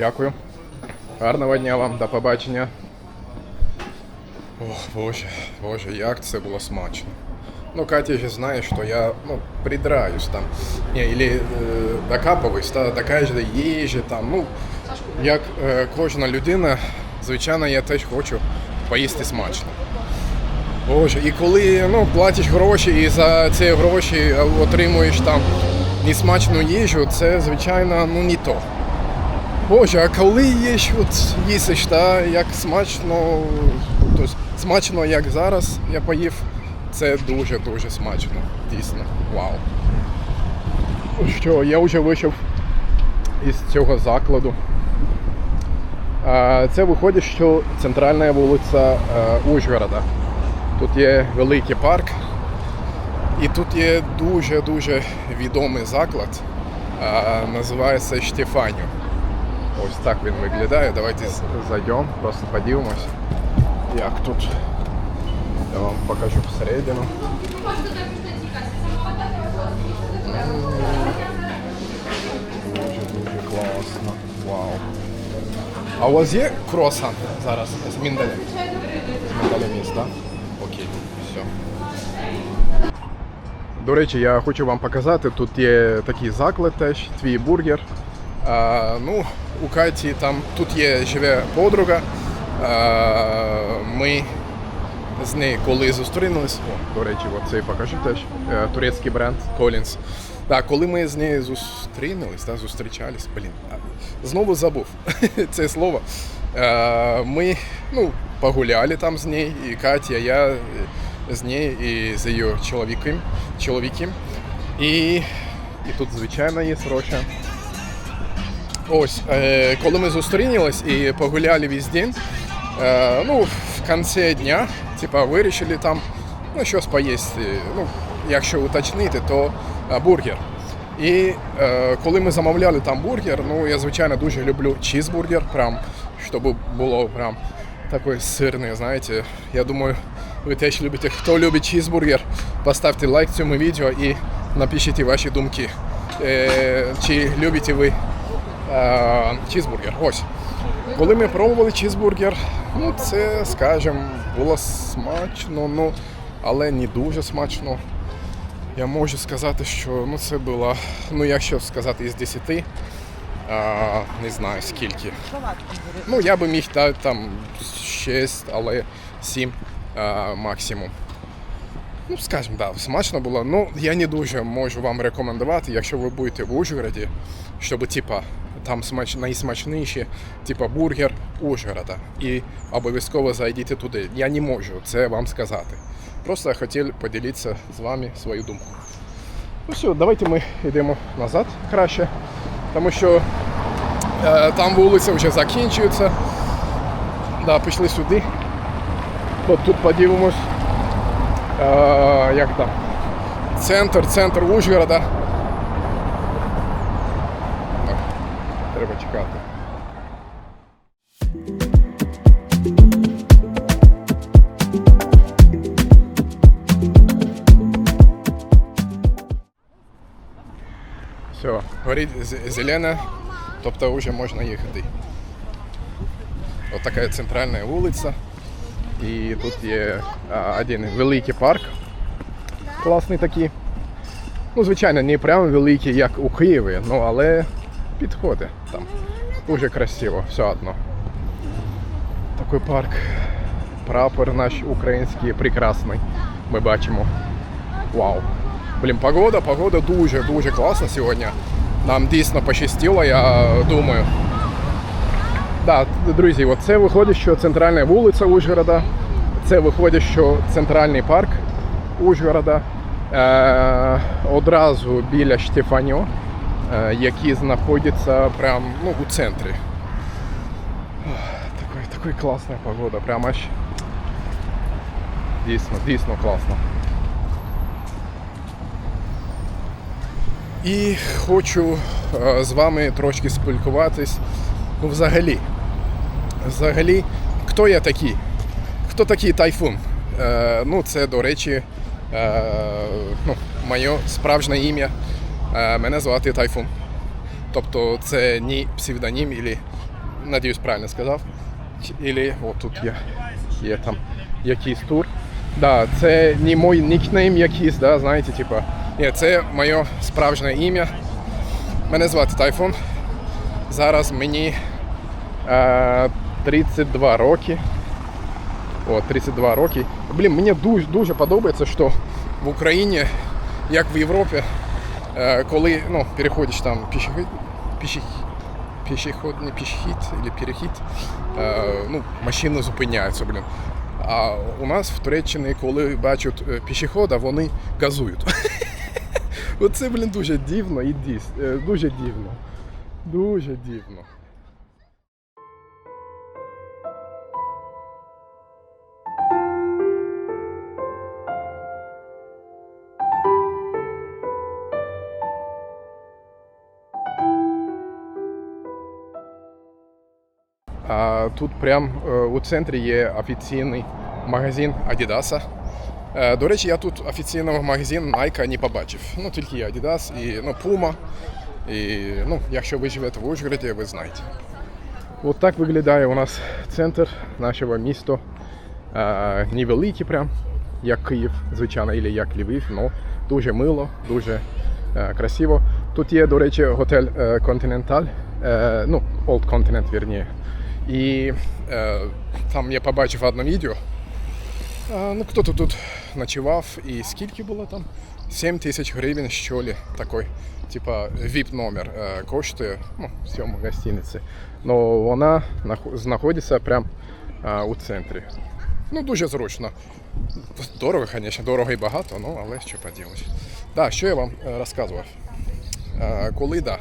Дякую. Гарного дня вам, до побачення. Ох, боже, боже, як це було смачно. Ну, Катя же знає, що я ну, придраюсь там. Не, или е, докапуюсь та, до кожної їжі там. Ну, як е, кожна людина, звичайно, я теж хочу поїсти смачно. Боже, і коли ну, платиш гроші і за ці гроші отримуєш там несмачну їжу, це звичайно ну, не то. Боже, а коли їш, от їсиш, та, як смачно, тобто, смачно, як зараз я поїв, це дуже-дуже смачно. Дійсно. Вау. Що, я вже вийшов із цього закладу. Це виходить, що центральна вулиця е, Ужгорода. Тут є великий парк, і тут є дуже-дуже відомий заклад, називається Штефаню. Ось так він виглядає. Давайте зайдемо, просто подивимось, як тут. Я вам покажу всередину. Дуже дуже класно. А у вас є круасан зараз з міндалем? З міндалем є, так? Окей, все. До речі, я хочу вам показати, тут є такий заклад теж, твій бургер. А, ну, у Каті там тут є живе подруга. А, ми з нею коли зустрінулись, о, до речі, от цей теж. е, Турецький бренд Collins. Так, коли ми з нею зустрінулись, та, зустрічались, блін, знову забув це слово. Е, Ми ну, погуляли там з нею, і Катя, я е, з нею і з її чоловіком. І, і тут, звичайно, є Роша. Ось, е, коли ми зустрілись і погуляли весь день, е, ну, в кінці дня, типа, вирішили там ну, щось поїсти. Ну, якщо уточнити, то е, бургер. І е, коли ми замовляли там бургер, ну я звичайно дуже люблю чізбургер, прям, щоб було прям такий сирний, знаєте. Я думаю, ви теж любите. Хто любить чізбургер, поставте лайк цьому відео і напишіть ваші думки. Е, чи любите ви чізбургер. Ось. Коли ми пробували чізбургер, ну це, скажімо, було смачно, ну, але не дуже смачно. Я можу сказати, що ну, це було, ну якщо сказати із 10, а, не знаю скільки. Ну, я би міг дати там 6, але 7 а, максимум. Ну, скажімо, да, смачно було. Ну, я не дуже можу вам рекомендувати, якщо ви будете в Ужгороді, щоб типа там смач... найсмачніші, типа бургер Ужгорода. І обов'язково зайдіть туди. Я не можу це вам сказати. Просто хотів поділитися з вами свою думку. Ну все, давайте ми йдемо назад краще, тому що е, там вулиця вже закінчується. Да, пішли сюди. От тут подивимось. Е, як там? Центр, центр Ужгорода. Так, треба чекати. Все, горить з- зелена, тобто вже можна їхати. Ось така центральна вулиця. І тут є один великий парк. Класний такий. Ну, звичайно, не прямо великий, як у Києві, ну але підходить там. Дуже красиво, все одно. Такий парк. Прапор наш український прекрасний. Ми бачимо. Вау. Блін, погода, погода дуже-дуже класна сьогодні. Нам дійсно пощастило, я думаю. Так, друзі, оце виходить, що центральна вулиця Ужгорода. Це виходить, що центральний парк Ужгорода. Е, одразу біля Штефаньо, е, який знаходиться прямо ну, у центрі. Такой, такой класна погода, прямо аж дійсно, дійсно класно. І хочу е, з вами трошки спілкуватись. Ну, взагалі. Взагалі, хто я такий? Хто такий тайфун? Е, ну, це, до речі, ну, моє справжнє ім'я. Е, мене звати Тайфун. Тобто це не псевдонім, ілі надіюсь, правильно сказав. Ілі, о, тут є, є там якийсь тур. Да, це не мій нікнейм якийсь, да, знаєте, типа. Ні, це моє справжнє ім'я. Мене звати Тайфун. Зараз мені е, 32 роки. О, 32 роки. Блін, мені дуже, дуже подобається, що в Україні, як в Європі, коли ну, переходиш там пішохід, пішохід, пішохідний пішохід або перехід, е, ну, машини зупиняються, блін. А у нас в Туреччині, коли бачать е, пішохода, вони газують. Оце, блін, дуже дивно і дійс, е, дуже дивно. Дуже дивно. Тут прям е, у центрі є офіційний магазин Adidas. Е, До речі, я тут офіційного магазину Nike не побачив. Ну, тільки є Adidas і ну, Puma. І ну, якщо ви живете в Ужгороді, ви знаєте. От так виглядає у нас центр нашого міста. Е, Невеликий прям, як Київ, звичайно, або як Львів, але дуже мило, дуже красиво. Тут є, до речі, готель Continental, ну, Old Continent, вірніше. І е, там я побачив одне відео. Е, ну, хто тут ночував і скільки було там? 7 тисяч гривень, що ли, такий, типа VIP номер е, коштує ну, в цьому гостиниці. Но вона знаходиться прямо е, у центрі. Ну, дуже зручно. Дорого, звісно, дорого і багато, ну, але що поділати. Так, що я вам е, розказував? Е, Коли да,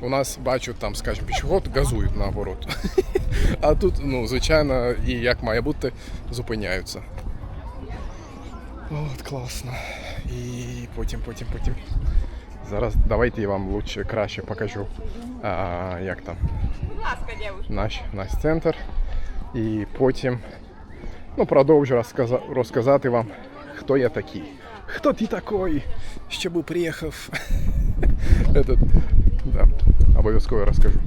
у нас бачу там, скажімо, пішоход газують наоборот. А тут, ну, звичайно, і як має бути, зупиняються. От, класно. І потім, потім, потім. Зараз давайте я вам лучше краще покажу, а, як там Будь ласка, дівчинка. наш, наш центр. І потім ну, продовжу розказа- розказати вам, хто я такий. Хто ти такий, щоб приїхав? Этот, да, обов'язково розкажу.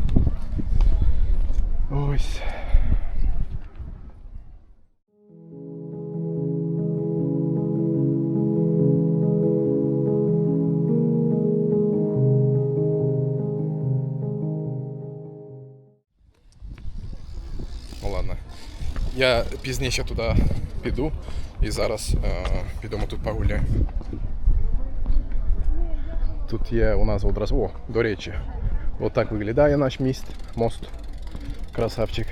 Ось. Ну ладно. Я пізніше туди піду і зараз е, підемо тут погуляємо. Тут є у нас одразу. О, до речі, Отак виглядає наш міст, мост. Красавчик.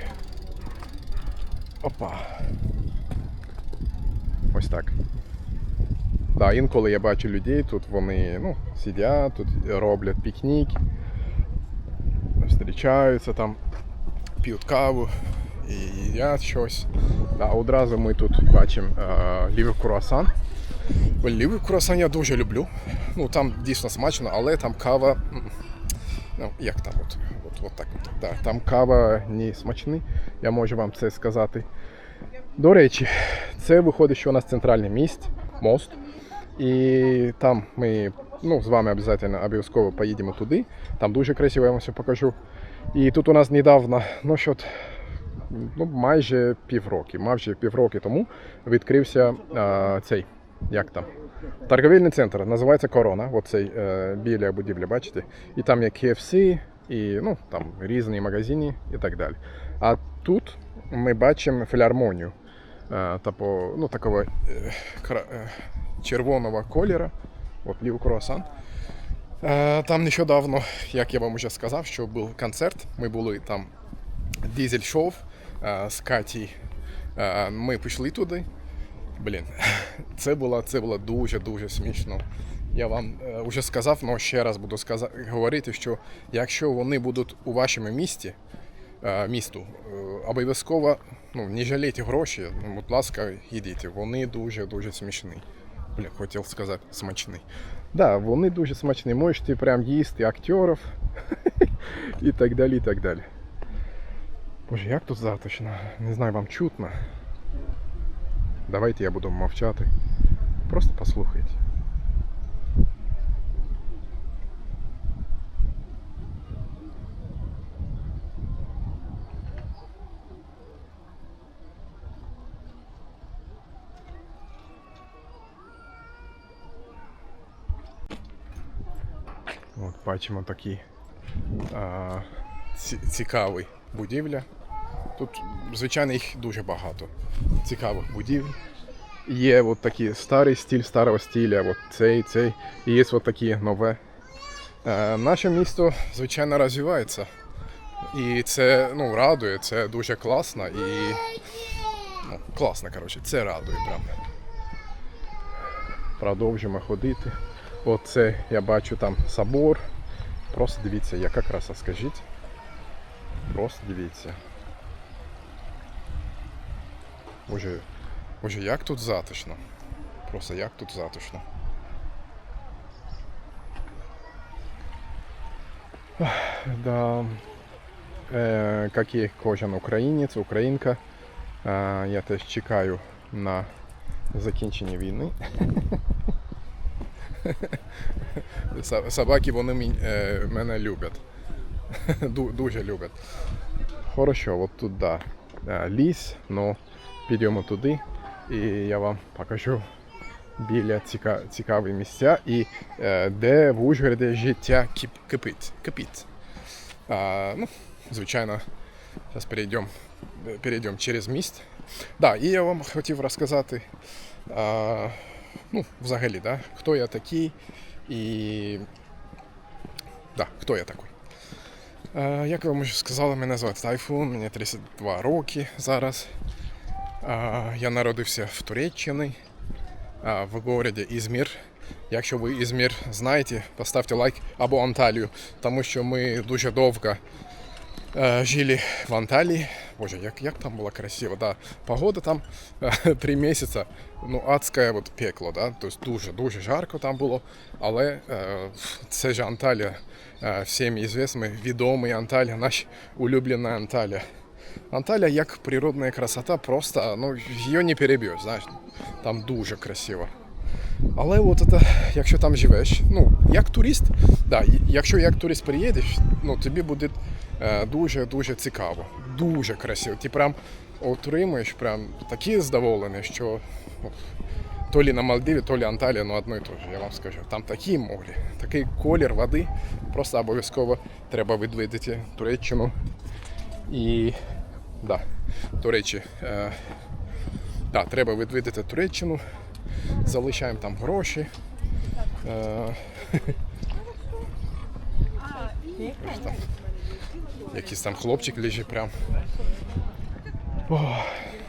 Опа. Ось так. Да, інколи я бачу людей, тут вони ну, сидять, тут роблять пікнік, зустрічаються там, п'ють каву і їдять щось. Да, одразу ми тут бачимо е, лівий круасан. Лівий круасан я дуже люблю. Ну там дійсно смачно, але там кава. Ну, як там от, от, от так. Да, там кава не смачний, я можу вам це сказати. До речі, це виходить, що у нас центральний міст, мост. І там ми ну, з вами обов'язково поїдемо туди. Там дуже красиво, я вам все покажу. І тут у нас недавно, ну що, ну, майже півроки, майже півроки тому відкрився а, цей, як там, торговельний центр, називається Корона, оцей е, біля будівлі, бачите? І там є KFC, і ну, там різні магазини і так далі. А тут ми бачимо філармонію, е, типу, ну, такого е, е, червоного кольору, от лів круасан. Е, Там нещодавно, як я вам вже сказав, що був концерт. Ми були там дизель шоу е, з Каті. Е, Ми пішли туди. Блін, це було, це було дуже-дуже смішно. Я вам е, вже сказав, але ще раз буду сказа- говорити, що якщо вони будуть у вашому місті, е, місту, е, обов'язково ну, не жалійте гроші, ну, будь ласка, їдіть. Вони дуже-дуже смішні. Бля, хотів сказати смачний. Да, вони дуже смачні. Можете прям їсти актерів і так далі, і так далі. Боже, як тут затишно? Не знаю, вам чутно. Давайте я буду мовчати. Просто послухайте. Вот, бачимо такие а, цікавий будивля. Тут, звичайно, їх дуже багато. Цікавих будівель. Є от такі старий стиль старого стиля, от цей, цей. І є от такі нове. Е, наше місто, звичайно, розвивається. І це ну, радує, це дуже класно і ну, класно, коротше, це радує прям. Продовжимо ходити. Оце я бачу там собор. Просто дивіться, яка краса, скажіть. Просто дивіться. Боже, боже, як тут затишно. Просто як тут затишно. Да. Е, як і кожен українець, українка. Е, я теж чекаю на закінчення війни. Собаки вони е, мене люблять. Дуже люблять. Хорошо, от тут да. е, ліс, но підемо туди і я вам покажу біля ціка, цікаві місця і е, де в Ужгороді життя кип, кипить. кипить. А, ну, звичайно, зараз перейдемо, перейдемо через міст. Да, і я вам хотів розказати, а, ну, взагалі, да, хто я такий і. Да, хто я такий. Як ви вже сказали, мене звати Тайфун, мені 32 роки зараз. Я народився в Туреччині, в городі Ізмір. Якщо ви Ізмір знаєте, поставте лайк або Анталію, тому що ми дуже довго е, жили в Анталії. Боже, як, як там було красиво. Да. Погода там е, три місяці, ну, адське от пекло, да? тобто дуже, дуже жарко там було. Але е, це ж Анталія, всім відомий, відомий Анталія, наш улюблена Анталія. Анталія як природна красота, просто ну, її не переб'єш, знаєш. Там дуже красиво. Але от це, якщо там живеш, ну, як турист, да, якщо як турист приїдеш, ну, тобі буде дуже-дуже цікаво, дуже красиво. Ти прям отримуєш прям такі задоволення, що ну, то лі на Мальдиві, то лі Анталія, ну одно і те ж, я вам скажу. Там такі морі, такий колір води, просто обов'язково треба відвідати Туреччину. І да, до речі, е, да, треба відвідати Туреччину залишаємо там гроші. Е, там. Якийсь там хлопчик лежить прям. О,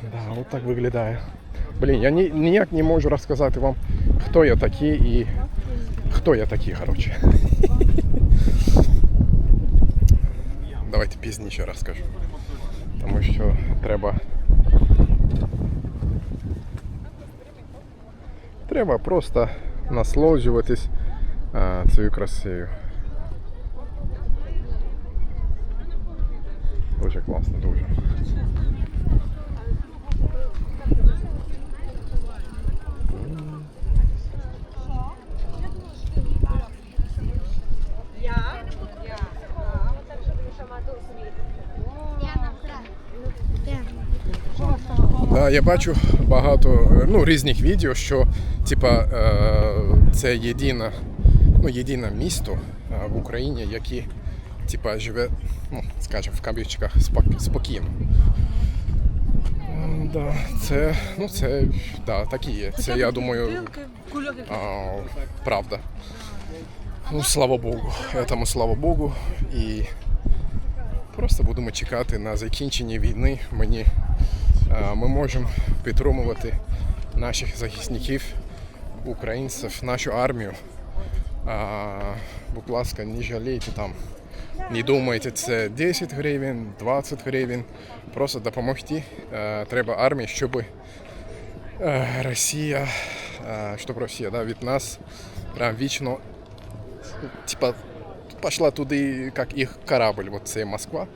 да, от так виглядає. Блін, я ні, ніяк не можу розказати вам, хто я такий і хто я такий, коротше. Давайте пізніше розкажу. Тому що треба Треба просто насолоджуватись цією красою. Дуже класно, дуже. Да, я бачу багато ну, різних відео, що типа, е, це єдине, ну, єдине місто е, в Україні, яке типа, живе, ну, скажімо, в кавичках спокійно. Да, це, ну, це, да, так і є. Це, я думаю, а, правда. Ну, слава Богу. Этому слава Богу. І просто будемо чекати на закінчення війни. Мені е, ми можемо підтримувати наших захисників, українців, нашу армію. Будь ласка, не жалійте там. Не думайте, це 10 гривень, 20 гривень. Просто допомогти. Е, Треба армії, щоб е, Росія, щоб Росія да, від нас прям вічно типа пошла туди, як їх корабль, вот це Москва,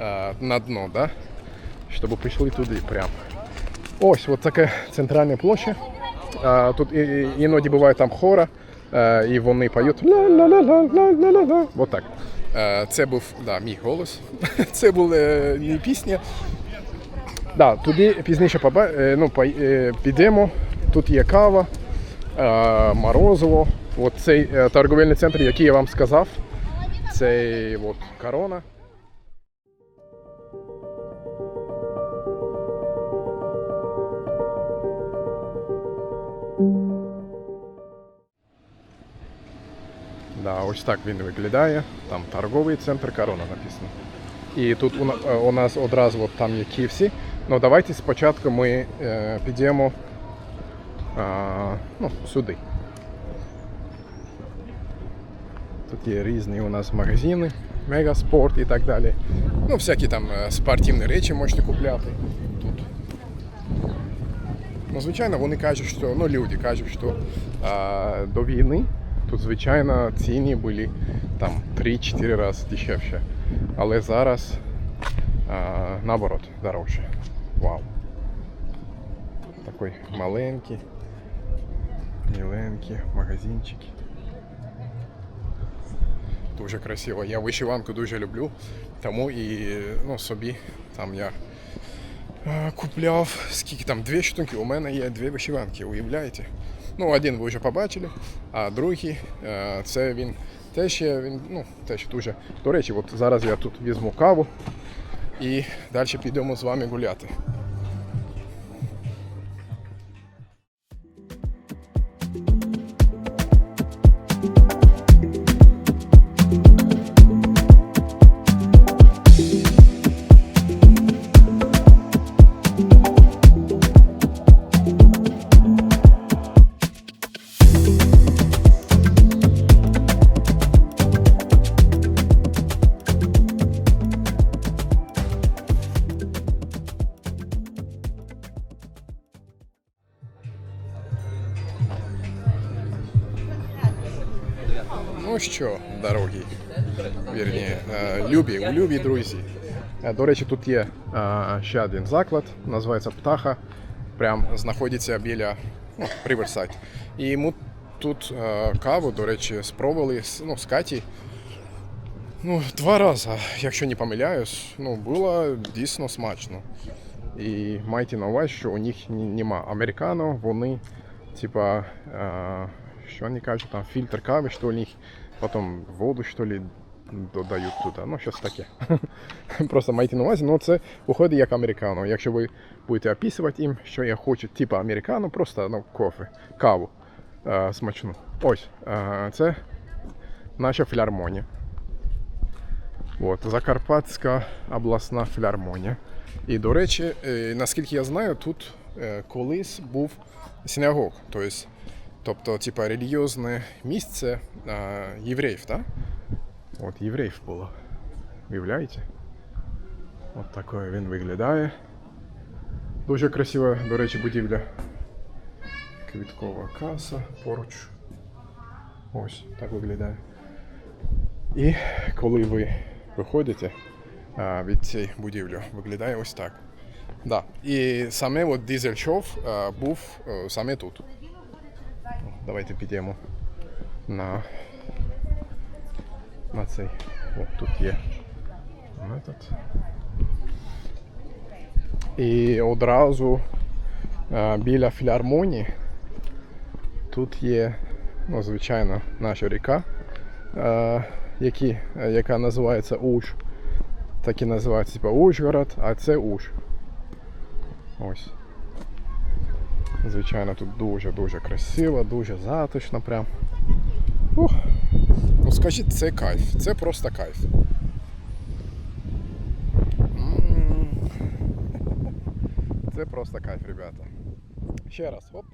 е, на дно, да? Щоб пішли туди прям. Ось от така центральна площа. Тут іноді буває там хора, і вони поють ла-ла-ла-ла-ла-ла-ла. Вот так. Е, Це був да, мій голос. Це була не пісня. Да, туди пізніше поба- е, ну, е, підемо. Тут є кава, е, морозиво, От цей торговельний центр, який я вам сказав, цей от корона. Да, ось так він виглядає. Там торговий центр корона написано. І тут у, е, у нас одразу от там є KFC. Ну давайте спочатку ми е, підемо а, ну, сюди. Тут є різні у нас магазини, Мегаспорт і так далі. Ну, всякі там е, спортивні речі можете купляти тут. Ну, звичайно, вони кажуть, що ну, люди кажуть, що а, до війни тут, звичайно, ціни були там 3-4 рази дешевше. Але зараз а, наоборот дорожче. Вау. Такий маленький, міленький магазинчики. Дуже красиво. Я вишиванку дуже люблю, тому і ну, собі там я е, купляв скільки там дві штуки. У мене є дві вишиванки, уявляєте? Ну, один ви вже побачили, а другий е, це він теж є, він, ну, теж дуже. До речі, от зараз я тут візьму каву і далі підемо з вами гуляти. Що, дорогі, вірні, е, любі, любі друзі. Е, До речі, тут є е, ще один заклад, називається Птаха. Прям знаходиться біля ну, Riverside. І ми тут каву, до речі, спробували ну, з Каті. Ну, два рази, якщо не помиляюсь, ну, було дійсно смачно. І майте на увазі, що у них нема американо, вони, типа, що вони кажуть, там фільтр кави, що у них, потім воду, що ли, додають туди. Ну, щось таке. Просто майте на увазі, ну це виходить як американо. Якщо ви будете описувати їм, що я хочу, типа американо, просто ну, кофе, каву е, смачну. Ось, е, це наша філармонія. От, Закарпатська обласна філармонія. І, до речі, е, наскільки я знаю, тут колись був синагог, тобто, тобто типа, релігіозне місце е, євреїв, так? От євреїв було. Уявляєте? От такою він виглядає. Дуже красива, до речі, будівля. Квіткова каса поруч. Ось так виглядає. І коли ви виходите а, від цієї будівлі, виглядає ось так. Да. І саме от дизель шов а, був а, саме тут. Давайте підемо на, на цей. От тут є метод. І одразу а, біля філармонії тут є, ну, звичайно, наша ріка е, які, е, яка називається Уж. Так і називається типа Ужгород, а це Уж. Ось. Звичайно, тут дуже-дуже красиво, дуже затишно прям. Ух. Ну скажіть, це кайф. Це просто кайф. Це просто кайф, ребята. Ще раз, оп.